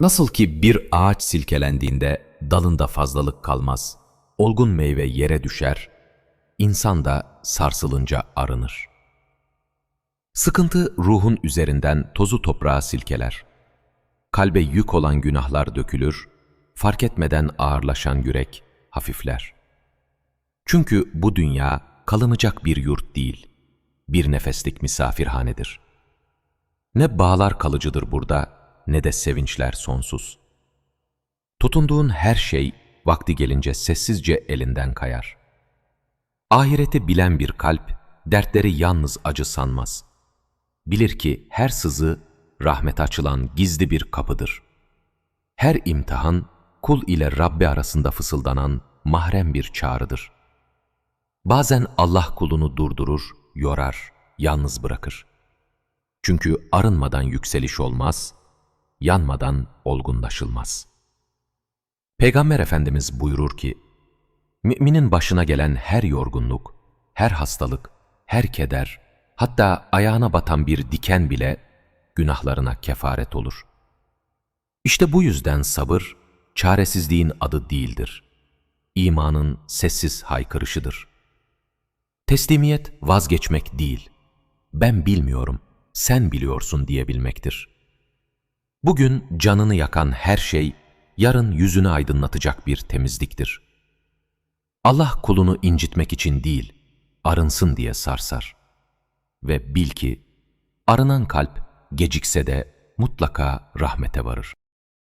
Nasıl ki bir ağaç silkelendiğinde dalında fazlalık kalmaz, olgun meyve yere düşer, insan da sarsılınca arınır. Sıkıntı ruhun üzerinden tozu toprağa silkeler. Kalbe yük olan günahlar dökülür, fark etmeden ağırlaşan yürek hafifler. Çünkü bu dünya kalınacak bir yurt değil, bir nefeslik misafirhanedir. Ne bağlar kalıcıdır burada, ne de sevinçler sonsuz. Tutunduğun her şey vakti gelince sessizce elinden kayar. Ahireti bilen bir kalp, dertleri yalnız acı sanmaz. Bilir ki her sızı, rahmet açılan gizli bir kapıdır. Her imtihan, kul ile Rabbi arasında fısıldanan mahrem bir çağrıdır. Bazen Allah kulunu durdurur, yorar, yalnız bırakır. Çünkü arınmadan yükseliş olmaz, yanmadan olgunlaşılmaz. Peygamber Efendimiz buyurur ki, Müminin başına gelen her yorgunluk, her hastalık, her keder, hatta ayağına batan bir diken bile günahlarına kefaret olur. İşte bu yüzden sabır, çaresizliğin adı değildir. İmanın sessiz haykırışıdır. Teslimiyet vazgeçmek değil, ben bilmiyorum, sen biliyorsun diyebilmektir. Bugün canını yakan her şey, yarın yüzünü aydınlatacak bir temizliktir. Allah kulunu incitmek için değil, arınsın diye sarsar. Ve bil ki, arınan kalp gecikse de mutlaka rahmete varır.